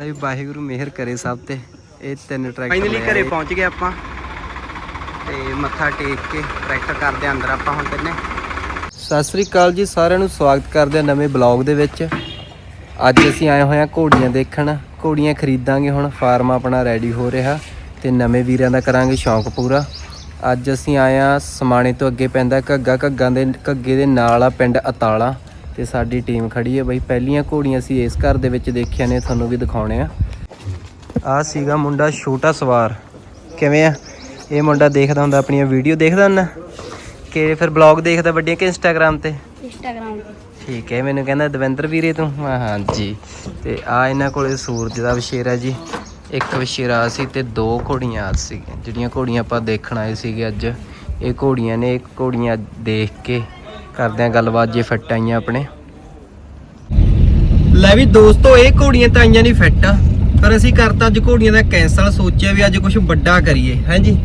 ਵੀ ਵਾਹਿਗੁਰੂ ਮਿਹਰ ਕਰੇ ਸਭ ਤੇ। ਇਹ ਤਿੰਨ ਟਰੈਕਟਰ ਫਾਈਨਲੀ ਘਰੇ ਪਹੁੰਚ ਗਏ ਆਪਾਂ। ਤੇ ਮੱਥਾ ਟੇਕ ਕੇ ਟਰੈਕਟਰ ਕਰਦੇ ਅੰਦਰ ਆਪਾਂ ਹੁਣ ਤਿੰਨੇ। ਸਤਿ ਸ੍ਰੀ ਅਕਾਲ ਜੀ ਸਾਰਿਆਂ ਨੂੰ ਸਵਾਗਤ ਕਰਦੇ ਹਾਂ ਨਵੇਂ ਬਲੌਗ ਦੇ ਵਿੱਚ। ਅੱਜ ਅਸੀਂ ਆਏ ਹੋਏ ਹਾਂ ਘੋੜੀਆਂ ਦੇਖਣ। ਘੋੜੀਆਂ ਖਰੀਦਾਂਗੇ ਹੁਣ ਫਾਰਮ ਆਪਣਾ ਰੈਡੀ ਹੋ ਰਿਹਾ ਤੇ ਨਵੇਂ ਵੀਰਾਂ ਦਾ ਕਰਾਂਗੇ ਸ਼ੌਂਕ ਪੂਰਾ। ਅੱਜ ਅਸੀਂ ਆਏ ਹਾਂ ਸਮਾਣੇ ਤੋਂ ਅੱਗੇ ਪੈਂਦਾ ਘੱਗਾ ਘੱਗਾਂ ਦੇ ਘੱਗੇ ਦੇ ਨਾਲ ਆ ਪਿੰਡ ਅਤਾਲਾ। ਤੇ ਸਾਡੀ ਟੀਮ ਖੜੀ ਹੈ ਬਈ ਪਹਿਲੀਆਂ ਘੋੜੀਆਂ ਅਸੀਂ ਇਸ ਘਰ ਦੇ ਵਿੱਚ ਦੇਖੀਆਂ ਨੇ ਤੁਹਾਨੂੰ ਵੀ ਦਿਖਾਉਣੇ ਆ। ਆ ਸੀਗਾ ਮੁੰਡਾ ਛੋਟਾ ਸਵਾਰ। ਕਿਵੇਂ ਆ? ਇਹ ਮੁੰਡਾ ਦੇਖਦਾ ਹੁੰਦਾ ਆਪਣੀਆਂ ਵੀਡੀਓ ਦੇਖਦਾ ਹੁੰਦਾ? ਕਿ ਫਿਰ ਬਲੌਗ ਦੇਖਦਾ ਵੱਡੀਆਂ ਕਿ ਇੰਸਟਾਗ੍ਰam ਤੇ? ਇੰਸਟਾਗ੍ਰਾਮ ਤੇ। ਠੀਕ ਹੈ ਮੈਨੂੰ ਕਹਿੰਦਾ ਦਵਿੰਦਰ ਵੀਰੇ ਤੂੰ? ਕਿਹਾ ਹਾਂਜੀ। ਤੇ ਆ ਇਹਨਾਂ ਕੋਲੇ ਸੂਰਜ ਦਾ ਵਸ਼ੇਰਾ ਜੀ। ਇੱਕ ਵਸ਼ੇਰਾ ਸੀ ਤੇ ਦੋ ਘੋੜੀਆਂ ਆ ਸੀ ਜਿਹੜੀਆਂ ਘੋੜੀਆਂ ਆਪਾਂ ਦੇਖਣ ਆਏ ਸੀਗੇ ਅੱਜ। ਇਹ ਘੋੜੀਆਂ ਨੇ ਇਹ ਘੋੜੀਆਂ ਦੇਖ ਕੇ ਕਰਦੇ ਆ ਗੱਲਬਾਤ ਜੇ ਫਿੱਟ ਆਈਆਂ ਆਪਣੇ। ਲੈ ਵੀ ਦੋਸਤੋ ਇਹ ਘੋੜੀਆਂ ਤਾਂ ਆਈਆਂ ਨਹੀਂ ਫਿੱਟ ਪਰ ਅਸੀਂ ਕਰਤਾ ਅੱਜ ਘੋੜੀਆਂ ਦਾ ਕੈਂਸਲ ਸੋਚਿਆ ਵੀ ਅੱਜ ਕੁਝ ਵੱਡਾ ਕਰੀਏ ਹਾਂਜੀ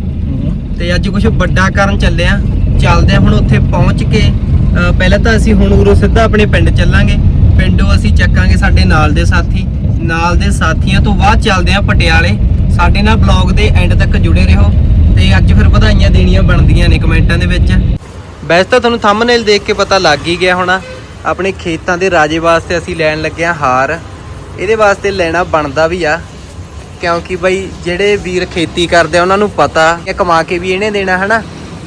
ਤੇ ਅੱਜ ਕੁਝ ਵੱਡਾ ਕਰਨ ਚੱਲੇ ਆ। ਚੱਲਦੇ ਆ ਹੁਣ ਉੱਥੇ ਪਹੁੰਚ ਕੇ। ਪਹਿਲਾਂ ਤਾਂ ਅਸੀਂ ਹੁਣ ਉਰੋਂ ਸਿੱਧਾ ਆਪਣੇ ਪਿੰਡ ਚੱਲਾਂਗੇ। ਪਿੰਡੋਂ ਅਸੀਂ ਚੱਕਾਂਗੇ ਸਾਡੇ ਨਾਲ ਦੇ ਸਾਥੀ। ਨਾਲ ਦੇ ਸਾਥੀਆਂ ਤੋਂ ਬਾਅਦ ਚੱਲਦੇ ਆ ਪਟਿਆਲੇ। ਸਾਡੇ ਨਾਲ ਬਲੌਗ ਦੇ ਐਂਡ ਤੱਕ ਜੁੜੇ ਰਹੋ। ਤੇ ਅੱਜ ਫਿਰ ਵਧਾਈਆਂ ਦੇਣੀਆਂ ਬਣਦੀਆਂ ਨੇ ਕਮੈਂਟਾਂ ਦੇ ਵਿੱਚ। ਵੈਸੇ ਤਾਂ ਤੁਹਾਨੂੰ ਥੰਬਨੇਲ ਦੇਖ ਕੇ ਪਤਾ ਲੱਗ ਹੀ ਗਿਆ ਹੋਣਾ ਆਪਣੇ ਖੇਤਾਂ ਦੇ ਰਾਜੇ ਵਾਸਤੇ ਅਸੀਂ ਲੈਣ ਲੱਗੇ ਆ ਹਾਰ। ਇਹਦੇ ਵਾਸਤੇ ਲੈਣਾ ਬਣਦਾ ਵੀ ਆ ਕਿਉਂਕਿ ਬਈ ਜਿਹੜੇ ਵੀਰ ਖੇਤੀ ਕਰਦੇ ਆ ਉਹਨਾਂ ਨੂੰ ਪਤਾ ਕਿ ਕਮਾ ਕੇ ਵੀ ਇਹਨੇ ਦੇਣਾ ਹਨਾ?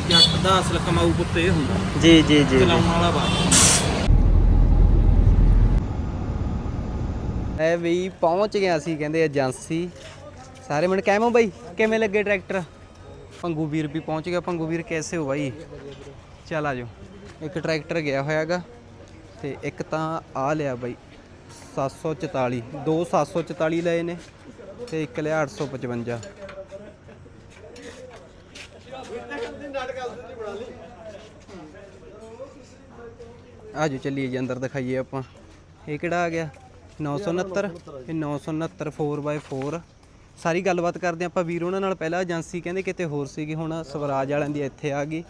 ਜੱਟ ਦਾ ਅਸਲ ਕਮਾਊ ਪੁੱਤ ਇਹ ਹੁੰਦਾ। ਜੀ ਜੀ ਜੀ ਚਲਾਉਣ ਵਾਲਾ ਬਾਤ ਐ ਵੀ ਪਹੁੰਚ ਗਿਆ ਅਸੀਂ ਕਹਿੰਦੇ ਏਜੰਸੀ। ਸਾਰੇ ਮਿੰਟ ਕਾਇਮ ਹੋ ਬਾਈ ਕਿਵੇਂ ਲੱਗੇ ਟਰੈਕਟਰ? ਪੰਗੂ ਵੀਰ ਵੀ ਪਹੁੰਚ ਗਿਆ ਪੰਗੂ ਵੀਰ ਕੈਸੇ ਹੋ ਬਾਈ? ਚੱਲ ਆ ਜਾਓ। ਇੱਕ ਟਰੈਕਟਰ ਗਿਆ ਹੋਇਆਗਾ ਤੇ ਇੱਕ ਤਾਂ ਆ ਲਿਆ ਬਾਈ 744 ਦੋ 744 ਲਏ ਨੇ ਤੇ ਇੱਕ ਲਿਆ 855 ਆਜੋ ਚੱਲੀਏ ਜੀ, ਅੰਦਰ ਦਿਖਾਈਏ ਆਪਾਂ। ਇਹ ਕਿਹੜਾ ਆ ਗਿਆ? 969 ਇਹ 969 4x4 ਸਾਰੀ ਗੱਲਬਾਤ ਕਰਦੇ ਆਪਾਂ। ਵੀਰ ਉਹਨਾਂ ਨਾਲ ਪਹਿਲਾਂ ਏਜੰਸੀ ਕਹਿੰਦੇ ਕਿਤੇ ਹੋਰ ਸੀਗੀ, ਹੁਣ ਸਵਰਾਜ ਵਾਲਿਆਂ ਦੀ ਇੱਥੇ ਆ ਗਈ।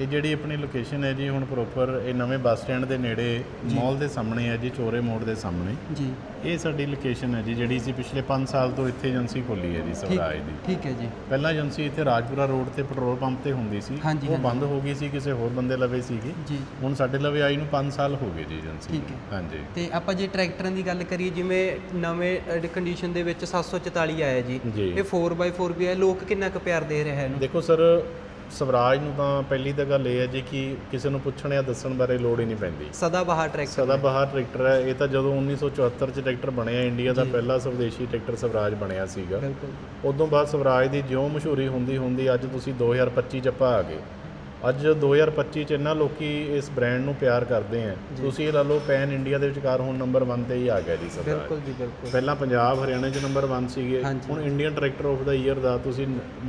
ਇਹ ਜਿਹੜੀ ਆਪਣੀ ਲੋਕੇਸ਼ਨ ਹੈ ਜੀ ਹੁਣ ਪ੍ਰੋਪਰ ਇਹ ਨਵੇਂ ਬੱਸ ਸਟੈਂਡ ਦੇ ਨੇੜੇ ਮਾਲ ਦੇ ਸਾਹਮਣੇ ਹੈ ਜੀ ਚੋਰੇ ਮੋੜ ਦੇ ਸਾਹਮਣੇ। ਜੀ। ਇਹ ਸਾਡੀ ਲੋਕੇਸ਼ਨ ਹੈ ਜੀ ਜਿਹੜੀ ਸੀ ਪਿਛਲੇ 5 ਸਾਲ ਤੋਂ ਇੱਥੇ ਏਜੰਸੀ ਖੋਲੀ ਹੈ ਜੀ ਸਵਰਾਜ ਦੀ। ਠੀਕ ਹੈ ਜੀ। ਪਹਿਲਾਂ ਏਜੰਸੀ ਇੱਥੇ ਰਾਜਪੁਰਾ ਰੋਡ ਤੇ ਪੈਟਰੋਲ ਪੰਪ ਤੇ ਹੁੰਦੀ ਸੀ। ਉਹ। ਬੰਦ ਹੋ ਗਈ ਸੀ ਕਿਸੇ ਹੋਰ ਬੰਦੇ ਲਵੇ ਸੀਗੀ। ਜੀ। ਹੁਣ ਸਾਡੇ ਲਵੇ ਆਈ ਨੂੰ 5 ਸਾਲ ਹੋ ਗਏ ਜੀ ਏਜੰਸੀ। ਹਾਂਜੀ। ਤੇ ਆਪਾਂ ਜੇ ਟਰੈਕਟਰਾਂ ਦੀ ਗੱਲ ਕਰੀਏ ਜਿਵੇਂ ਨਵੇਂ ਕੰਡੀਸ਼ਨ ਦੇ ਵਿੱਚ 744 ਆਇਆ ਜੀ। ਜੀ। ਇਹ 4x4 ਵੀ ਹੈ। ਲੋਕ ਕਿੰਨਾ ਕੁ ਪਿਆਰ ਦੇ ਰਹੇ ਇਹਨੂੰ? ਦੇਖੋ ਸਰ ਸਵਰਾਜ ਨੂੰ ਤਾਂ ਪਹਿਲੀ ਤਾਂ ਗੱਲ ਇਹ ਹੈ ਜੀ ਕਿ ਕਿਸੇ ਨੂੰ ਪੁੱਛਣ ਜਾਂ ਦੱਸਣ ਬਾਰੇ ਲੋੜ ਹੀ ਨਹੀਂ ਪੈਂਦੀ। ਸਦਾ ਬਹਾਰ ਟਰੈਕਟਰ ਸਦਾ ਬਹਾਰ ਟਰੈਕਟਰ ਹੈ। ਇਹ ਤਾਂ ਜਦੋਂ 1974 ਚ ਟਰੈਕਟਰ ਬਣਿਆ ਇੰਡੀਆ ਦਾ ਪਹਿਲਾ ਸਵਦੇਸ਼ੀ ਟਰੈਕਟਰ ਸਵਰਾਜ ਬਣਿਆ ਸੀਗਾ। ਬਿਲਕੁਲ। ਉਦੋਂ ਬਾਅਦ ਸਵਰਾਜ ਦੀ ਜਿਉਂ ਮਸ਼ਹੂਰੀ ਹੁੰਦੀ ਹੁੰਦੀ ਅੱਜ ਤੁਸੀਂ 2025 ਚ ਆਪਾਂ ਆ ਗਏ। ਅੱਜ 2025 ਚ ਇੰਨਾ ਲੋਕੀ ਇਸ ਬ੍ਰਾਂਡ ਨੂੰ ਪਿਆਰ ਕਰਦੇ ਆ। ਤੁਸੀਂ ਇਹ ਲਾ ਲਓ ਪੈਨ ਇੰਡੀਆ ਦੇ ਵਿਚਕਾਰ ਹੁਣ ਨੰਬਰ 1 ਤੇ ਹੀ ਆ ਗਿਆ ਜੀ ਸਵਰਾਜ ਬਿਲਕੁਲ ਜੀ ਬਿਲਕੁਲ। ਪਹਿਲਾਂ ਪੰਜਾਬ ਹਰਿਆਣਾ ਚ ਨੰਬਰ 1 ਸੀਗੇ। ਹੁਣ ਇੰਡੀਅਨ ਟਰੈਕਟਰ ਆਫ ਦਾ ਈਅਰ ਦਾ ਤੁਸੀਂ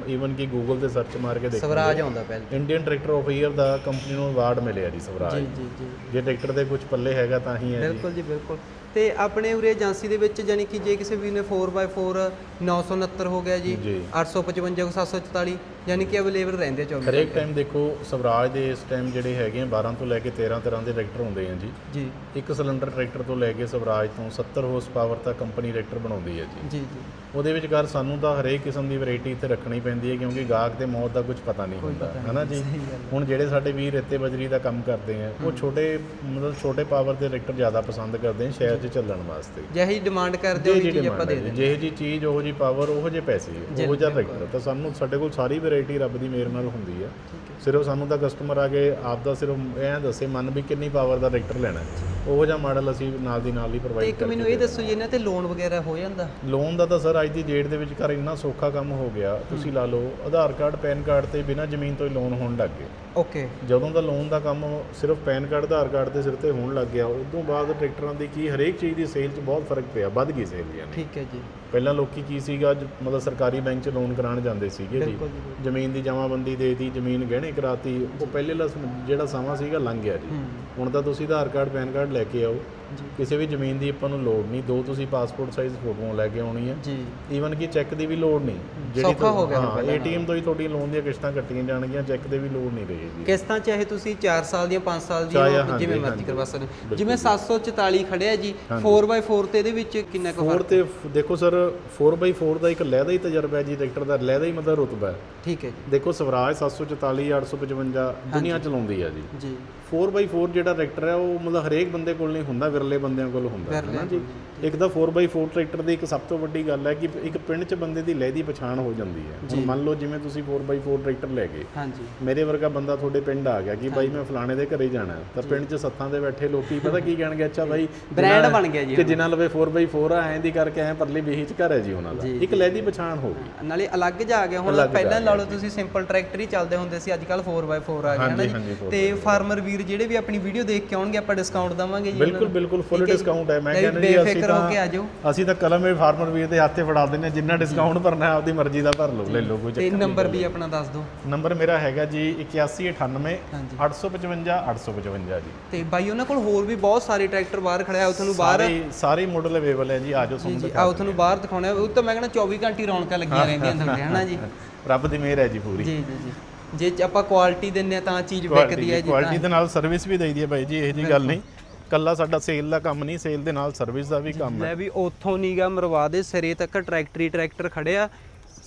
ਈਵਨ ਕਿ ਗੂਗਲ ਤੇ ਸਰਚ ਮਾਰ ਕੇ ਦੇਖੋ ਸਵਰਾਜ ਆਉਂਦਾ ਪਹਿਲਾਂ ਇੰਡੀਅਨ ਟਰੈਕਟਰ ਆਫ ਈਅਰ ਦਾ ਕੰਪਨੀ ਨੂੰ ਅਵਾਰਡ ਮਿਲਿਆ ਜੀ ਸਵਰਾਜ। ਜੀ ਜੀ ਜੀ। ਜੇ ਟਰੈਕਟਰ ਦੇ ਕੁਝ ਪੱਲੇ ਹੈਗਾ ਤਾਂ ਹੀ ਹੈ ਜੀ। ਬਿਲਕੁਲ ਜੀ ਬਿਲਕੁਲ। ਤੇ ਆਪਣੇ ਉਰੇ ਏਜੰਸੀ ਦੇ ਵਿੱਚ ਜਾਨੀ ਕਿ ਜੇ ਕਿਸੇ ਵੀਰ ਨੇ 4x4 969 ਹੋ ਗਿਆ ਜੀ ਜੀ। 855 744 ਯਾਨੀ ਕਿ ਅਵੇਲੇਬਲ ਰਹਿੰਦੇ 24 ਹਰੇਕ ਟਾਈਮ ਦੇਖੋ ਸਵਰਾਜ ਦੇ ਇਸ ਟਾਈਮ ਜਿਹੜੇ ਹੈਗੇ ਆ 12 ਤੋਂ ਲੈ ਕੇ 13 ਤਰ੍ਹਾਂ ਦੇ ਟਰੈਕਟਰ ਹੁੰਦੇ ਆ ਜੀ। ਜੀ। ਇੱਕ ਸਿਲੰਡਰ ਟਰੈਕਟਰ ਤੋਂ ਲੈ ਕੇ ਸਵਰਾਜ ਤੋਂ 70 ਹਾਰਸ ਪਾਵਰ ਤੱਕ ਕੰਪਨੀ ਟਰੈਕਟਰ ਬਣਾਉਂਦੀ ਹੈ ਜੀ। ਜੀ ਜੀ। ਉਹਦੇ ਵਿਚਕਾਰ ਸਾਨੂੰ ਤਾਂ ਹਰੇਕ ਕਿਸਮ ਦੀ ਵੈਰਾਈਟੀ ਇੱਥੇ ਰੱਖਣੀ ਪੈਂਦੀ ਹੈ ਕਿਉਂਕਿ ਗਾਹਕ ਦੇ ਮੌਤ ਦਾ ਕੁਝ ਪਤਾ ਨਹੀਂ ਹੁੰਦਾ ਪਤਾ ਨਹੀਂ, ਹਨਾ ਜੀ? ਸਹੀ ਗੱਲ ਹੈ। ਹੁਣ ਜਿਹੜੇ ਸਾਡੇ ਵੀਰ ਰੇਤੇ ਬਜਰੀ ਦਾ ਕੰਮ ਕਰਦੇ ਆ ਉਹ ਛੋਟੇ ਮਤਲਬ ਛੋਟੇ ਪਾਵਰ ਦੇ ਟਰੈਕਟਰ ਜ਼ਿਆਦਾ ਪਸੰਦ ਕਰਦੇ ਆ ਸ਼ਹਿਰ 'ਚ ਚੱਲਣ ਵਾਸਤੇ ਜਿਹੀ ਡਿਮਾਂਡ ਕਰਦੇ ਹੋ ਜਿਹੀ ਚੀਜ਼ ਆਪਾਂ ਦੇ ਦਿੰਦੇ ਜਿਹੇ ਜੀ ਚੀਜ਼ ਉਹ ਜੀ ਪਾਵਰ ਉਹ ਜੇ ਪੈਸੇ ਉਹ ਜਿਹਾ। ਟਰੈਕਟਰ ਤਾਂ ਸਾਨੂੰ ਸਾਡੇ ਕੋਲ ਸਾਰੀ ਵੈਰਾਈਟੀ ਰੱਬ ਦੀ ਮਿਹਰ ਨਾਲ ਹੁੰਦੀ ਆ ਹੈ ਸਿਰਫ ਸਾਨੂੰ ਤਾਂ ਕਸਟਮਰ ਆ ਕੇ ਆਪ ਦਾ ਸਿਰਫ ਐਂ ਦੱਸੇ ਮਨ ਵੀ ਕਿੰਨੀ ਪਾਵਰ ਦਾ ਟਰੈਕਟਰ ਲੈਣਾ ਹੈ। ਉਹ ਜਿਹਾ ਮਾਡਲ ਅਸੀਂ ਨਾਲ ਦੀ ਨਾਲ ਹੀ ਤੇ ਪ੍ਰੋਵਾਈਡ ਇੱਕ ਮੈਨੂੰ ਇਹ ਦੱਸੋ ਜੀ ਇਹਨਾਂ ਤੇ ਲੋਨ ਵਗੈਰਾ ਹੋ ਜਾਂਦਾ? ਲੋਨ ਦਾ ਤਾਂ ਸਰ ਅੱਜ ਦੀ ਡੇਟ ਦੇ ਵਿੱਚ ਕਰ ਇੰਨਾ ਸੌਖਾ ਕੰਮ ਹੋ ਗਿਆ ਤੁਸੀਂ ਲਾ ਲਓ ਆਧਾਰ ਕਾਰਡ ਪੈਨ ਕਾਰਡ ਤੇ ਬਿਨਾਂ ਜ਼ਮੀਨ ਤੋਂ ਹੀ ਲੋਨ ਹੋਣ ਲੱਗ ਗਏ। ਓਕੇ ਜਦੋਂ ਦਾ ਲੋਨ ਦਾ ਕੰਮ ਸਿਰਫ ਪੈਨ ਕਾਰਡ ਆਧਾਰ ਕਾਰਡ ਦੇ ਸਿਰ ਤੇ ਹੋਣ ਲੱਗ ਗਿਆ ਉਦੋਂ ਬਾਅਦ ਟਰੈਕਟਰਾਂ ਦੀ ਕੀ ਹਰੇਕ ਚੀਜ਼ ਦੀ ਸੇਲ 'ਚ ਬਹੁਤ ਫ਼ਰਕ ਪਿਆ ਵੱਧ ਗਈ ਸੇਲ ਯਾਨੀ ਠੀਕ ਹੈ ਜੀ। ਪਹਿਲਾਂ ਲੋਕੀ ਕੀ ਸੀਗਾ ਜ- ਮਤਲਬ ਸਰਕਾਰੀ ਬੈਂਕ 'ਚ ਲੋਨ ਕਰਾਉਣ ਜਾਂਦੇ ਸੀਗੇ ਜੀ ਬਿਲਕੁਲ ਜੀ ਬਿਲਕੁਲ। ਜ਼ਮੀਨ ਦੀ ਜਮਾਬੰਦੀ ਦੇਤੀ ਜ਼ਮੀਨ ਗਹਿਣੇ ਕਰਾਤੀ ਉਹ ਪਹਿਲੇ ਲਾ ਜਿਹੜਾ ਸਮਾਂ ਸੀਗਾ ਲੰਘ ਗਿਆ ਜੀ ਹੂੰ ਹੁਣ ਤਾਂ ਤੁਸੀਂ ਆਧਾਰ ਕਾਰਡ ਪੈਨ ਕਾਰਡ ਲੈ ਕੇ ਆਓ। ਕਿਸੇ ਵੀ ਜ਼ਮੀਨ ਦੀ ਆਪਾਂ ਨੂੰ ਲੋੜ ਨਹੀਂ। ਦੋ ਤੁਸੀਂ ਪਾਸਪੋਰਟ ਸਾਈਜ਼ ਫੋਟੋਆਂ ਲੈ ਕੇ ਆਉਣੀ ਹੈ। ਜੀ। ਈਵਨ ਕਿ ਚੈੱਕ ਦੀ ਵੀ ਲੋੜ ਨਹੀਂ। ਸੌਖਾ ਹੋ ਗਿਆ ਹਾਂ ਏਟੀਐਮ ਤੋਂ ਹੀ ਤੁਹਾਡੀ ਲੋਨ ਦੀਆਂ ਕਿਸ਼ਤਾਂ ਕੱਟੀਆਂ ਜਾਣਗੀਆਂ ਚੈੱਕ ਦੇ ਵੀ ਲੋੜ ਨਹੀਂ ਰਹੇਗੀ। ਕਿਸ਼ਤਾਂ ਚਾਹੇ ਤੁਸੀਂ 4 ਸਾਲ ਦੀਆਂ 5 ਸਾਲ ਦੀਆਂ ਜਿਵੇਂ ਮਰਜ਼ੀ। ਕਰਵਾ ਸਕਦੇ। ਜਿਵੇਂ 744 ਖੜਿਆ ਜੀ ਹਾਂਜੀ। 4x4 ਤੇ ਇਹਦੇ ਵਿੱਚ ਕਿੰਨਾ ਕੁ ਫੋਰ ਫ਼ਰਕ ਤੇ ਦੇਖੋ ਸਰ 4x4 ਦਾ ਇੱਕ ਲਹਿਦਾ ਹੀ ਤਜਰਬਾ ਹੈ ਜੀ ਟਰੈਕਟਰ ਦਾ। ਲਹਿਦਾ ਹੀ ਮਤਲਬ ਰੁਤਬਾ ਹੈ। ਠੀਕ ਹੈ ਦੇਖੋ ਸਵਰਾਜ 744 855 ਦੁਨੀਆ ਚਲਾਉਂਦੀ ਹੈ ਜੀ। ਜੀ। 4x4 ਜਿਹੜਾ ਟਰੈਕਟਰ ਹੈ ਉਹ ਮਤਲਬ ਹਰੇਕ ਬੰਦੇ ਕੋਲ ਨਹੀਂ ਹੁੰਦਾ ਵਿਰਲੇ ਬੰਦਿਆਂ ਕੋਲ ਹੁੰਦਾ ਹੈ ਨਾ ਜੀ? ਇੱਕ ਤਾਂ 4x4 ਟਰੈਕਟਰ ਦੀ ਇੱਕ ਸਭ ਤੋਂ ਵੱਡੀ ਗੱਲ ਹੈ ਕਿ ਇੱਕ ਪਿੰਡ 'ਚ ਬੰਦੇ ਦੀ ਲਹਿਦੀ ਪਛਾਣ ਹੋ ਜਾਂਦੀ ਹੈ। ਹੁਣ ਮੰਨ ਲਓ ਜਿਵੇਂ ਤੁਸੀਂ 4x4 ਟਰੈਕਟਰ ਲੈ ਗਏ। ਹਾਂਜੀ। ਮੇਰੇ ਵਰਗਾ ਬੰਦਾ ਤੁਹਾਡੇ ਪਿੰਡ ਆ ਗਿਆ ਕਿ ਬਾਈ ਮੈਂ ਫਲਾਣੇ ਦੇ ਘਰੇ ਜਾਣਾ। ਤਾਂ ਪਿੰਡ 'ਚ ਸੱਥਾਂ ਦੇ ਬੈਠੇ ਲੋਕੀ ਪਤਾ ਕੀ ਕਹਿਣਗੇ? ਅੱਛਾ ਬਾਈ ਜਿਨ੍ਹਾਂ- ਬਣ ਗਿਆ ਜੀ ਕਿ ਜਿਨ੍ਹਾਂ ਲਵੇ 4x4 ਆ ਐਂ ਦੀ ਕਰਕੇ ਐਂ ਪਰਲੀ ਬੀਹੀ 'ਚ ਘਰ ਹੈ ਜੀ ਉਹਨਾਂ ਦਾ। ਇੱਕ ਲਹਿਦੀ ਪਛਾਣ ਹੋ ਗਈ। ਨਾਲੇ ਅਲੱਗ ਜਾ ਆ ਗਿਆ। ਹੁਣ ਪਹਿਲਾਂ ਲਾ ਲਓ ਤੁਸੀਂ ਸਿੰਪਲ ਟਰੈਕਟਰ ਹੀ ਚੱਲਦੇ ਹੁੰਦੇ ਸੀ ਅੱਜ ਕੱਲ 4x4 ਆ ਗਿਆ ਜੀ? ਤੇ ਫਾਰਮਰ ਵੀਰ ਜਿਹੜੇ ਵੀ ਆਪਣੀ ਵੀਡੀਓ ਦੇਖ ਕੇ ਆਉਣਗੇ ਆਪਾਂ ਡਿਸਕਾਊਂਟ ਦਵਾਂਗੇ ਜੀ ਬਿਲਕੁਲ। ਬਿਲਕੁਲ ਫੁੱਲ ਡਿਸਕਾਊਂਟ ਹੈ ਮੈਂ ਨਹੀਂ, ਕਹਿੰਦਾ ਜੀ ਅਸੀਂ। ਤਾਂ ਅਸੀਂ ਤਾਂ ਕਲਮ ਇਹ ਫਾਰਮਰ ਵੀਰ ਦੇ ਹੱਥੇ ਫੜਾ ਦਿੰਦੇ ਹਾਂ ਜਿੰਨਾ ਡਿਸਕਾਊਂਟ ਭਰਨਾ ਹੈ ਆਪਦੀ ਮਰਜ਼ੀ ਦਾ ਭਰ ਲਓ ਲੈ ਲਓ ਕੋਈ ਚੱਕਰ ਨੰਬਰ ਵੀ ਆਪਣਾ ਦੱਸ ਦਿਓ। ਨੰਬਰ ਮੇਰਾ ਹੈਗਾ ਜੀ 8198 ਹਾਂਜੀ। 855 855 ਜੀ। ਤੇ ਬਾਈ ਉਹਨਾਂ ਕੋਲ ਹੋਰ ਵੀ ਬਹੁਤ ਸਾਰੇ ਟਰੈਕਟਰ ਬਾਹਰ ਖੜਿਆ ਉਹ ਤੁਹਾਨੂੰ ਬਾਹਰ ਸਾਰੇ ਸਾਰੇ ਮਾਡਲ ਅਵੇਲੇਬਲ ਹੈ ਜੀ ਆਜੋ ਜੀ ਤੁਹਾਨੂੰ ਜੀ ਆਓ ਤੁਹਾਨੂੰ ਬਾਹਰ ਦਿਖਾਉਣਾ ਉਹ ਤਾਂ ਮੈਂ ਕਹਿੰਦਾ 24 ਘੰਟੇ ਰੌਣਕਾਂ ਲੱਗੀਆਂ ਰਹਿੰਦੀਆਂ ਤੁਹਾਡੇ ਹਨਾ ਜੀ? ਰੱਬ ਦੀ ਮਿਹਰ ਹੈ ਜੀ ਪੂਰੀ। ਜੀ ਜੀ ਜੀ। ਜੇ ਚ ਆਪਾਂ ਕੁਆਲਿਟੀ ਦਿੰਨੇ ਆ ਤਾਂ ਚੀਜ਼ ਵਿਕਦੀ ਹੈ ਜੀ ਕੁਆਲਿਟੀ ਦੇ ਨਾਲ ਸਰਵਿਸ ਵੀ ਦੇਈਦੀ ਹੈ ਬਾਈ ਜੀ ਇਹ ਜੀ ਗੱਲ ਨਹੀਂ। ਕੱਲਾ ਸਾਡਾ ਸੇਲ ਦਾ ਕੰਮ ਨਹੀਂ ਸੇਲ ਦੇ ਨਾਲ ਸਰਵਿਸ ਦਾ ਵੀ ਕੰਮ ਹੈ। ਲੈ ਵੀ ਉੱਥੋਂ ਨੀਗਾ ਮਰਵਾ ਦੇ ਸਿਰੇ ਤੱਕ ਟਰੈਕਟਰੀ ਟਰੈਕਟਰ ਖੜਿਆ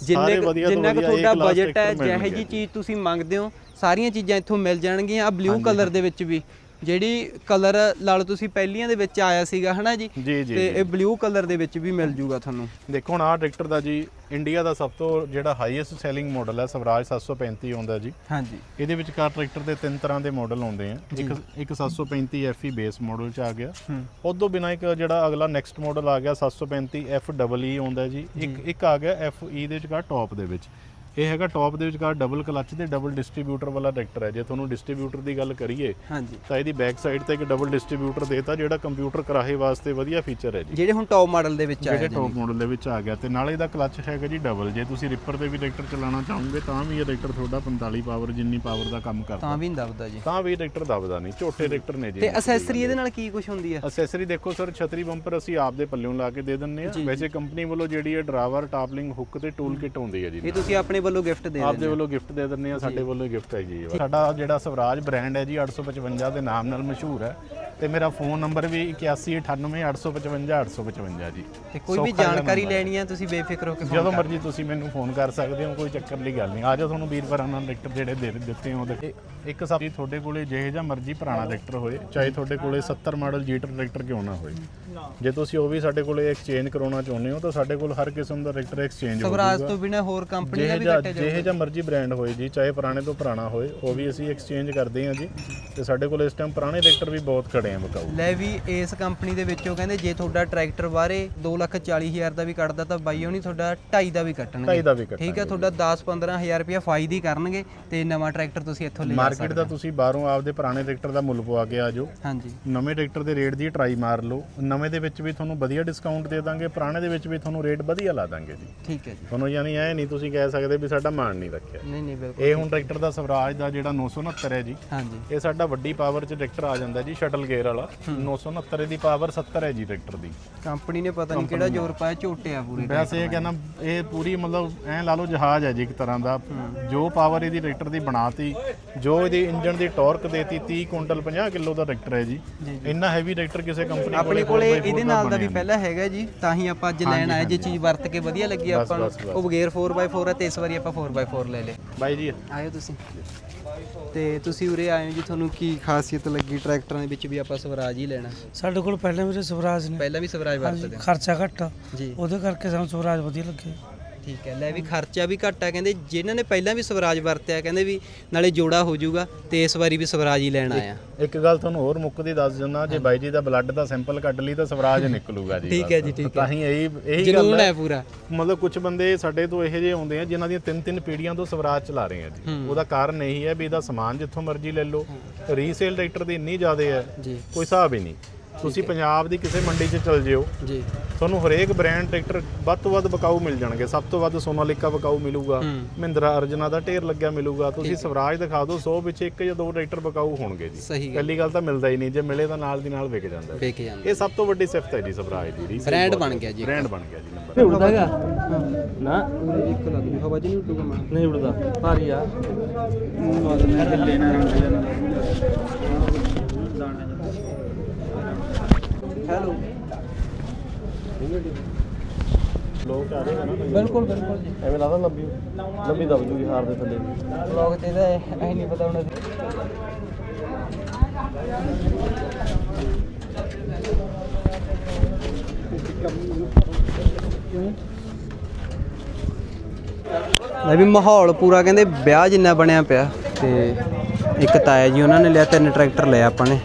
ਜਿੰਨੇ ਕੁ- ਵਧੀਆ ਤੋਂ ਜਿੰਨਾ ਕੁ ਵਧੀਆ ਤੁਹਾਡਾ A-class ਬਜਟ ਹੈ tractor ਜਿਹੇ ਜੀ ਚੀਜ਼ ਤੁਸੀਂ ਮੰਗਦੇ ਹੋ ਸਾਰੀਆਂ ਚੀਜ਼ਾਂ ਇੱਥੋਂ ਮਿਲ ਜਾਣਗੀਆਂ ਆ ਬਲੂ ਕਲਰ ਦੇ ਵਿੱਚ ਵੀ। ਜਿਹੜੀ ਕਲਰ ਲਾ ਲਓ ਤੁਸੀਂ ਪਹਿਲੀਆਂ ਦੇ ਵਿੱਚ ਆਇਆ ਸੀਗਾ ਹਨਾ ਜੀ? ਤੇ ਇਹ ਬਲੂ ਕਲਰ ਦੇ ਵਿੱਚ ਵੀ ਮਿਲ ਜੂਗਾ ਤੁਹਾਨੂੰ। ਦੇਖੋ ਹੁਣ ਆਹ ਟਰੈਕਟਰ ਦਾ ਜੀ ਇੰਡੀਆ ਦਾ ਸਭ ਤੋਂ ਜਿਹੜਾ ਹਾਈਐਸਟ ਸੈਲਿੰਗ ਮਾਡਲ ਹੈ ਸਵਰਾਜ 735 ਆਉਂਦਾ ਜੀ। ਹਾਂਜੀ। ਇਹਦੇ ਵਿੱਚ ਕਾਰ ਟਰੈਕਟਰ ਦੇ ਤਿੰਨ ਤਰ੍ਹਾਂ ਦੇ ਮਾਡਲ ਆਉਂਦੇ ਆ। ਇੱਕ ਇੱਕ 735 FE ਬੇਸ ਮਾਡਲ ਚ ਆ ਗਿਆ। ਉਸ ਤੋਂ ਬਿਨਾ ਇੱਕ ਜਿਹੜਾ ਅਗਲਾ ਨੈਕਸਟ ਮਾਡਲ ਆ ਗਿਆ 735 FEE ਆਉਂਦਾ ਜੀ। ਇੱਕ ਇੱਕ ਆ ਗਿਆ FE ਦੇ ਵਿਚਕਾਰ ਟੌਪ ਦੇ ਵਿੱਚ। ਇਹ ਹੈਗਾ ਟੌਪ ਦੇ ਵਿਚਕਾਰ ਡਬਲ ਕਲੱਚ ਤੇ ਡਬਲ ਡਿਸਟ੍ਰੀਬਿਊਟਰ ਵਾਲਾ ਟਰੈਕਟਰ ਹੈ। ਜੇ ਤੁਹਾਨੂੰ ਡਿਸਟ੍ਰੀਬਿਊਟਰ ਦੀ ਗੱਲ ਕਰੀਏ ਹਾਂਜੀ। ਤਾਂ ਇਹਦੀ ਬੈਕ ਸਾਈਡ ਤੇ ਇੱਕ ਡਬਲ ਡਿਸਟ੍ਰੀਬਿਊਟਰ ਦੇਤਾ ਜਿਹੜਾ ਕੰਪਿਊਟਰ ਕਰਾਹੇ ਵਾਸਤੇ ਵਧੀਆ ਫੀਚਰ ਹੈ ਜੀ। ਜਿਹੜੇ ਹੁਣ ਟੌਪ ਮਾਡਲ ਦੇ ਵਿੱਚ ਆਏ ਜਿਹੜੇ ਟੌਪ ਮਾਡਲ ਦੇ ਵਿੱਚ ਆ ਗਿਆ ਤੇ ਨਾਲੇ ਇਹਦਾ ਕਲੱਚ ਹੈਗਾ ਜੀ ਡਬਲ ਜੇ ਤੁਸੀਂ ਰਿਪਰ ਤੇ ਵੀ ਟਰੈਕਟਰ ਚਲਾਉਣਾ ਚਾਹੋਗੇ ਤਾਂ ਵੀ ਇਹ ਟਰੈਕਟਰ ਤੁਹਾਡਾ 45 ਪਾਵਰ ਜਿੰਨੀ ਪਾਵਰ ਦਾ ਕੰਮ ਕਰਦਾ। ਤਾਂ ਵੀ ਨਹੀਂ ਦਬਦਾ ਜੀ। ਤਾਂ ਵੀ ਟਰੈਕਟਰ ਦਬਦਾ ਨਹੀਂ ਝੋਟੇ ਟਰੈਕਟਰ ਨੇ ਜੀ। ਤੇ ਅਸੈਸਰੀ ਇਹਦੇ ਨਾਲ ਕੀ ਕੁਝ ਹੁੰਦੀ ਹੈ? ਅਸੈਸਰੀ ਦੇਖੋ ਸਰ ਛਤਰੀ ਬੰਪਰ ਅਸੀਂ ਆਪਦੇ ਪੱਲਿਓਂ ਲਾ ਕੇ ਦੇ ਦਿੰਨੇ ਆ ਵੈਸੇ ਕੰਪਨੀ ਵੱਲੋਂ ਜਿਹੜੀ ਹੈ ਡਰਾਈਵਰ ਟਾਪਲਿੰਗ ਹੁੱਕ ਤੇ ਟੂਲ ਕਿਟ ਹੁੰਦੀ ਹੈ ਜੀ। ਇਹ ਤੁਸੀਂ ਆਪਣੇ ਵੱਲੋਂ ਗਿਫਟ ਦੇ ਆਪਦੇ ਵੱਲੋਂ ਗਿਫਟ ਦੇ ਦਿੰਨੇ ਆ ਸਾਡੇ ਵੱਲੋਂ ਗਿਫਟ ਹੈ ਜੀ। ਸਾਡਾ ਜਿਹੜਾ ਸਵਰਾਜ ਬ੍ਰਾਂਡ ਹੈ ਜੀ 855 ਦੇ ਨਾਮ ਨਾਲ ਮਸ਼ਹੂਰ ਹੈ। ਤੇ ਮੇਰਾ ਫੋਨ ਨੰਬਰ ਵੀ 8198855855 ਜੀ। ਤੇ ਕੋਈ ਵੀ ਜਾਣਕਾਰੀ ਲੈਣੀ ਹੈ ਤੁਸੀਂ ਬੇਫਿਕਰ ਹੋ ਕੇ phone ਜਦੋਂ ਮਰਜ਼ੀ ਤੁਸੀਂ ਮੈਨੂੰ ਫੋਨ ਕਰ ਸਕਦੇ ਹੋ ਕੋਈ ਚੱਕਰ ਦੀ ਗੱਲ ਨਹੀਂ। ਆਜੋ ਤੁਹਾਨੂੰ ਵੀਰ ਭਰਾ ਨਾਲ ਟਰੈਕਟਰ ਜਿਹੜੇ ਦੇ ਦਿੱਤੇ ਹੋ ਉਹਦੇ ਇੱਕ ਸਭ ਜੀ ਤੁਹਾਡੇ ਕੋਲੇ ਜਿਹੇ ਜਾਂ ਮਰਜ਼ੀ ਪੁਰਾਣਾ ਟਰੈਕਟਰ ਹੋਏ ਚਾਹੇ ਤੁਹਾਡੇ ਕੋਲੇ 70 ਮਾਡਲ ਜੀਟਰ ਟਰੈਕਟਰ ਕਿਉਂ ਨਾ ਹੋਏ। ਜੇ ਤੁਸੀਂ ਉਹ ਵੀ ਸਾਡੇ ਕੋਲੇ ਐਕਸਚੇਂਜ ਕਰਾਉਣਾ ਚਾਹੁੰਦੇ ਹੋ ਤਾਂ ਸਾਡੇ ਕੋਲ ਹਰ ਕਿਸਮ ਦਾ ਟਰੈਕਟਰ ਐਕਸਚੇਂਜ ਹੋ ਸਵਰਾਜ ਤੋਂ ਬਿਨਾ ਹੋਰ ਕੰਪਨੀ ਦਾ ਜਿਹੇ ਵੀ ਜਾਂ ਕੱਟਿਆ ਜਿਹੇ ਜਾਂ ਮਰਜ਼ੀ ਬ੍ਰਾਂਡ ਹੋਏ ਜੀ ਚਾਹੇ ਪੁਰਾਣੇ ਤੋਂ ਪੁਰਾਣਾ ਹੋਏ ਉਹ ਵੀ ਅਸੀਂ ਐਕਸਚੇਂਜ ਕਰਦੇ ਹਾਂ ਜੀ। ਤੇ ਸਾਡੇ ਕੋਲ ਇਸ ਟਾਈਮ ਪੁਰਾਣੇ ਟਰੈਕਟਰ ਵੀ ਬਹੁਤ ਖੜੇ ਆ ਬਕਾਊ ਲੈ ਵੀ ਇਸ ਕੰਪਨੀ ਦੇ ਵਿੱਚੋਂ ਕਹਿੰਦੇ ਜੇ ਤੁਹਾਡਾ ਟਰੈਕਟਰ ਬਾਰੇ 240000 ਦਾ ਵੀ ਕੱਢਦਾ ਤਾਂ ਬਾਈ ਹੋਣੀ ਤੁਹਾਡਾ 2.5 ਦਾ ਵੀ ਕੱਟਣਗੇ। ਢਾਈ ਦਾ ਵੀ ਕੱਟਾਂਗੇ ਠੀਕ ਹੈ ਤੁਹਾਡਾ 10-15000 ਰੁਪਇਆ ਫਾਇਦੀ ਕਰਨਗੇ ਤੇ ਨਵਾਂ ਟਰੈਕਟਰ ਤੁਸੀਂ ਇੱਥੋਂ ਲੈ ਮਾਰਕੀਟ ਦਾ ਤੁਸੀਂ ਬਾਹਰੋਂ ਆਪਦੇ ਪੁਰਾਣੇ ਟਰੈਕਟਰ ਦਾ ਮੁੱਲ ਪਵਾ ਕੇ ਆਜੋ ਹਾਂਜੀ। ਨਵੇਂ ਟਰੈਕਟਰ ਦੇ ਰੇਟ ਦੀ ਟਰਾਈ ਮਾਰ ਲਓ। ਨਵੇਂ ਦੇ ਵਿੱਚ ਵੀ ਤੁਹਾਨੂੰ ਵਧੀਆ ਡਿਸਕਾਊਂਟ ਦੇ ਦਾਂਗੇ ਪੁਰਾਣੇ ਦੇ ਵਿੱਚ ਵੀ ਤੁਹਾਨੂੰ ਰੇਟ ਵਧੀਆ ਲਾ ਦਾਂਗੇ ਜੀ। ਠੀਕ ਹੈ ਜੀ। ਤੁਹਾਨੂੰ ਯਾਨੀ ਐ ਨਹੀਂ ਤੁਸੀਂ ਕਹਿ ਸਕਦੇ ਵੀ ਸਾਡਾ ਮਾਣ ਨਹੀਂ ਰੱਖਿਆ। ਨਹੀਂ ਨਹੀਂ ਬਿਲਕੁਲ ਇਹ ਹੁਣ ਟਰੈਕਟਰ ਦਾ ਸਵਰਾਜ ਦਾ ਜਿਹੜਾ 969 ਹੈ ਜੀ ਹਾਂਜੀ। ਇਹ ਸਾਡਾ ਵੱਡੀ ਪਾਵਰ ਚ ਟਰੈਕਟਰ ਆ ਜਾਂਦਾ ਜੀ ਸ਼ਟਲ ਗੇਅਰ ਵਾਲਾ 969 ਦੀ ਪਾਵਰ 70 ਹੈ ਜੀ ਟਰੈਕਟਰ ਦੀ। ਕੰਪਨੀ ਨੇ ਪਤਾ ਨਹੀਂ ਕਿਹੜਾ ਜ਼ੋਰ ਪਾਇਆ ਝੋਟੇ ਆ ਪੂਰੇ ਵੈਸੇ ਇਹ ਕਹਿੰਦਾ ਇਹ ਪੂਰੀ ਮਤਲਬ ਐ ਲਾ ਲਓ ਜਹਾਜ਼ ਹੈ ਜੀ ਇੱਕ ਤਰ੍ਹਾਂ ਦਾ। ਜੋ ਪਾਵਰ ਇਹਦੀ ਟਰੈਕਟਰ ਦੀ ਬਣਾਤੀ ਜੋ ਇਹਦੀ ਇੰਜਨ ਦੀ ਟਾਰਕ ਦੇਤੀ 30 ਕੁਇੰਟਲ 50 ਕਿਲੋ ਦਾ ਟਰੈਕਟਰ ਹੈ ਜੀ। ਇੰਨਾ ਹੈਵੀ ਟਰੈਕਟਰ ਕਿਸੇ ਕੰਪਨੀ ਆਪਣੇ ਕੋਲੇ ਇਹਦੇ ਨਾਲ ਦਾ ਵੀ ਪਹਿਲਾਂ ਹੈਗਾ ਜੀ ਤਾਂ ਹੀ ਆਪਾਂ ਅੱਜ ਲੈਣ ਆਏ ਜੇ ਚੀਜ਼ ਵਰਤ ਕੇ ਵਧੀਆ ਲੱਗੀ ਆਪਾਂ ਨੂੰ। ਉਹ ਬਗੈਰ 4x4 ਹੈ ਤੇ ਇਸ ਵਾਰੀ ਆਪਾਂ 4x4 ਲੈ ਲੇ ਬਾਈ ਜੀ। ਆਇਓ ਤੁਸੀਂ। ਤੇ ਤੁਸੀਂ ਉਰੇ ਆਏ ਹੋ ਜੀ ਤੁਹਾਨੂੰ ਕੀ ਖਾਸੀਅਤ ਲੱਗੀ ਟਰੈਕਟਰਾਂ ਦੇ ਵਿੱਚ ਵੀ ਆਪਾਂ ਸਵਰਾਜ ਹੀ ਲੈਣਾ? ਸਾਡੇ ਕੋਲ ਪਹਿਲਾਂ ਵੀ ਸਵਰਾਜ ਨੇ। ਪਹਿਲਾਂ ਵੀ ਸਵਰਾਜ ਵਰਤਦੇ ਖਰਚਾ ਘੱਟ ਆ, ਜੀ। ਉਹਦੇ ਕਰਕੇ ਸਾਨੂੰ ਸਵਰਾਜ ਵਧੀਆ ਲੱਗੇ। ਠੀਕ ਹੈ। ਲੈ ਵੀ ਖਰਚਾ ਵੀ ਘੱਟ ਆ ਕਹਿੰਦੇ ਜਿਨ੍ਹਾਂ ਨੇ ਪਹਿਲਾਂ ਵੀ ਸਵਰਾਜ ਵਰਤਿਆ ਕਹਿੰਦੇ ਵੀ ਨਾਲੇ ਜੋੜਾ ਹੋ ਜਾਊਗਾ ਤੇ ਇਸ ਵਾਰੀ ਵੀ ਸਵਰਾਜ ਹੀ ਲੈਣ ਆਇਆ। ਇੱਕ ਗੱਲ ਤੁਹਾਨੂੰ ਹੋਰ ਮੁੱਕਦੀ ਦੱਸ ਦਿੰਦਾ ਜੇ ਬਾਈ ਜੀ ਦਾ ਬਲੱਡ ਦਾ ਸੈਂਪਲ ਕੱਢ ਲਈ ਤਾਂ ਸਵਰਾਜ ਨਿਕਲੂਗਾ ਜੀ ਠੀਕ। ਹੈ ਜੀ, ਠੀਕ ਤਾਂ ਹੀ ਇਹੀ ਇਹੀ ਗੱਲ ਜਨੂਨ ਹੈ। ਹੈ ਪੂਰਾ। ਮਤਲਬ ਕੁਝ ਬੰਦੇ ਸਾਡੇ ਤੋਂ ਇਹੋ ਜਿਹੇ ਆਉਂਦੇ ਆ ਜਿਨ੍ਹਾਂ ਦੀਆਂ ਤਿੰਨ ਤਿੰਨ ਪੀੜ੍ਹੀਆਂ ਤੋਂ ਸਵਰਾਜ ਚਲਾ ਰਹੇ ਆ ਜੀ। ਉਹਦਾ ਕਾਰਨ ਇਹੀ ਹੈ ਵੀ ਇਹਦਾ ਸਮਾਨ ਜਿੱਥੋਂ ਮਰਜ਼ੀ ਲੈ ਲਓ। ਰੀਸੇਲ ਟਰੈਕਟਰ ਦੀ ਇੰਨੀ ਜ਼ਿਆਦਾ ਹੈ ਜੀ। ਕੋਈ ਹਿਸਾਬ ਹੀ ਨਹੀਂ। ਤੁਸੀਂ ਪੰਜਾਬ ਦੀ ਕਿਸੇ ਮੰਡੀ 'ਚ ਚਲ ਜਿਓ ਜੀ। ਤੁਹਾਨੂੰ ਹਰੇਕ ਬ੍ਰਾਂਡ ਟਰੈਕਟਰ ਵੱਧ ਤੋਂ ਵੱਧ ਬਕਾਊ ਮਿਲ ਜਾਣਗੇ। ਸਭ ਤੋਂ ਵੱਧ ਸੋਨਾਲੀਕਾ ਬਕਾਊ ਮਿਲੂਗਾ। ਮਹਿੰਦਰਾ ਅਰਜਨਾ ਦਾ ਢੇਰ ਲੱਗਿਆ ਮਿਲੂਗਾ। ਤੁਸੀਂ ਸਵਰਾਜ ਦਿਖਾ ਦਿਓ 100 ਵਿੱਚ ਇੱਕ ਜਾਂ ਦੋ ਟਰੈਕਟਰ ਬਕਾਊ ਹੋਣਗੇ ਜੀ। ਪਹਿਲੀ ਗੱਲ ਤਾਂ ਮਿਲਦਾ ਹੀ ਨਹੀਂ ਜੇ ਮਿਲੇ ਤਾਂ ਨਾਲ ਦੀ ਨਾਲ ਵਿਕ ਜਾਂਦਾ। ਵੇਖ ਜਾਂਦੇ ਇਹ ਸਭ ਤੋਂ ਵੱਡੀ ਸਿਫਤ ਹੈ ਜੀ ਸਵਰਾਜ ਦੀ ਬ੍ਰਾਂਡ ਬਣ ਗਿਆ ਜੀ ਬ੍ਰਾਂਡ ਬਣ ਗਿਆ ਜੀ ਨੰਬਰ ਉੜਦਾਗਾ ਨਾ? ਇੱਕ ਲੱਗ ਜੂ ਹਵਾ ਚ ਨਹੀਂ ਉੱਡੂਗਾ ਮਾਂ ਨਹੀਂ ਉੜਦਾ। ਭਾਰੀ ਆ। ਹੈਲੋ ਲੋਕ ਆ ਰਹੇ ਹਨ ਬਿਲਕੁਲ ਬਿਲਕੁਲ ਜੀ। ਐਵੇਂ ਲੱਗਦਾ ਲੰਬੀ ਲੰਬੀ ਦਬ ਜੂਗੀ ਹਾਰ ਦੇ ਥੱਲੇ। ਬਲੌਗ ਤੇ ਐ ਨਹੀਂ ਪਤਾ ਹੁਣ। ਲੈ ਵੀ ਮਾਹੌਲ ਪੂਰਾ ਕਹਿੰਦੇ ਵਿਆਹ ਜਿੰਨਾ ਬਣਿਆ ਪਿਆ ਤੇ ਇੱਕ ਤਾਇਆ ਜੀ ਉਹਨਾਂ ਨੇ ਲਿਆ ਤਿੰਨ ਟਰੈਕਟਰ ਲਿਆ ਆਪਾਂ ਨੇ।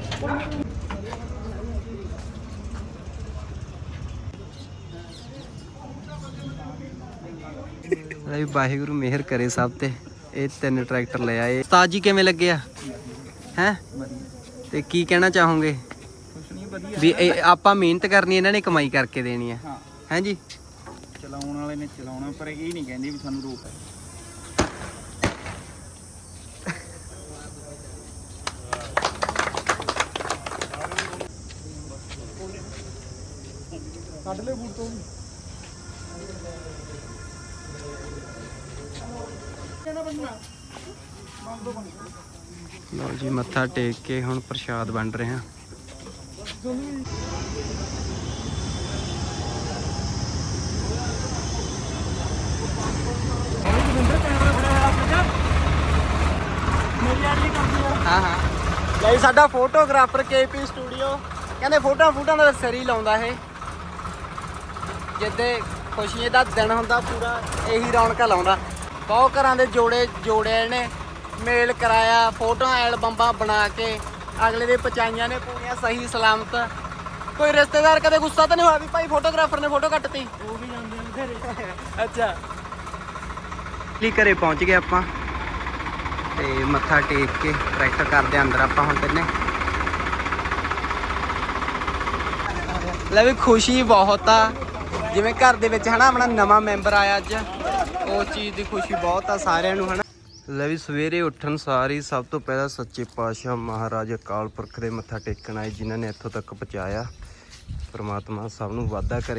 ਲੈ ਵੀ ਵਾਹਿਗੁਰੂ ਮਿਹਰ ਕਰੇ ਸਭ ਤੇ। ਇਹ ਤਿੰਨ ਟਰੈਕਟਰ ਲੈ ਆਏ। ਉਸਤਾਦ ਜੀ ਕਿਵੇਂ ਲੱਗੇ ਆ? ਹੈ? ਤੇ ਕੀ ਕਹਿਣਾ ਚਾਹੋਗੇ? ਵੀ ਇਹ ਆਪਾਂ ਮਿਹਨਤ ਕਰਨੀ ਇਹਨਾਂ ਨੇ ਕਮਾਈ ਕਰਕੇ ਦੇਣੀ ਆ। ਹੈ। ਜੀ? ਚਲਾਉਣ ਵਾਲੇ ਨੇ ਚਲਾਉਣਾ ਪਰ ਇਹ ਨਹੀਂ ਕਹਿੰਦੇ ਵੀ ਸਾਨੂੰ ਰੋਕ ਹੈ ਲਓ ਜੀ, ਮੱਥਾ ਟੇਕ ਕੇ ਹੁਣ ਪ੍ਰਸ਼ਾਦ ਵੰਡ ਰਹੇ ਹਾਂ। ਹਾਂ ਹਾਂ। ਲਈ ਸਾਡਾ ਫੋਟੋਗ੍ਰਾਫਰ ਕੇਪੀ ਸਟੂਡੀਓ। ਕਹਿੰਦੇ ਫੋਟੋਆਂ ਫੋਟੋਆਂ ਦਾ ਸਿਰ ਹੀ ਲਾਉਂਦਾ ਇਹ। ਜਿੱਦੇ ਖੁਸ਼ੀ ਦਾ ਦਿਨ ਹੁੰਦਾ, ਪੂਰਾ ਇਹੀ ਰੌਣਕਾਂ ਲਾਉਂਦਾ। ਬਹੁਤ ਘਰਾਂ ਦੇ ਜੋੜੇ ਜੋੜੇ ਨੇ ਮੇਲ ਕਰਾਇਆ ਫੋਟੋਆਂ ਐਲਬਮਾਂ ਬਣਾ ਕੇ ਅਗਲੇ ਦੇ ਪਚਾਈਆਂ ਨੇ ਪੂਰੀਆਂ ਸਹੀ ਸਲਾਮਤ। ਕੋਈ ਰਿਸ਼ਤੇਦਾਰ ਕਦੇ ਗੁੱਸਾ ਤਾਂ ਨਹੀਂ ਹੋਇਆ ਵੀ ਭਾਈ ਫੋਟੋਗ੍ਰਾਫਰ ਨੇ ਫੋਟੋ ਕੱਟਤੀ? ਉਹ ਵੀ ਜਾਂਦੇ ਨੇ ਘਰੇ ਅੱਛਾ। ਲਈ ਘਰੇ ਪਹੁੰਚ ਗਏ ਆਪਾਂ। ਤੇ ਮੱਥਾ ਟੇਕ ਕੇ ਟਰੈਕਟਰ ਕਰਦੇ ਅੰਦਰ ਆਪਾਂ ਹੁਣ ਤਿੰਨੇ। ਲੈ ਵੀ ਖੁਸ਼ੀ ਬਹੁਤ ਆ। ਜਿਵੇਂ ਘਰ ਦੇ ਵਿੱਚ ਹਨਾ ਆਪਣਾ ਨਵਾਂ ਮੈਂਬਰ ਆਇਆ ਅੱਜ ਉਸ ਚੀਜ਼ ਦੀ ਖੁਸ਼ੀ ਬਹੁਤ ਆ ਸਾਰਿਆਂ ਨੂੰ ਹਨਾ। ਲੈ ਵੀ ਸਵੇਰੇ ਉੱਠਣ ਸਾਰ ਹੀ ਸਭ ਤੋਂ ਪਹਿਲਾਂ ਸੱਚੇ ਪਾਤਸ਼ਾਹ ਮਹਾਰਾਜ ਅਕਾਲ ਪੁਰਖ ਦੇ ਮੱਥਾ ਟੇਕਣ ਆਏ, ਜਿਨ੍ਹਾਂ ਨੇ ਇੱਥੋਂ ਤੱਕ ਪਹੁੰਚਾਇਆ। ਪ੍ਰਮਾਤਮਾ ਸਭ ਨੂੰ ਵਾਧਾ ਕਰੇ।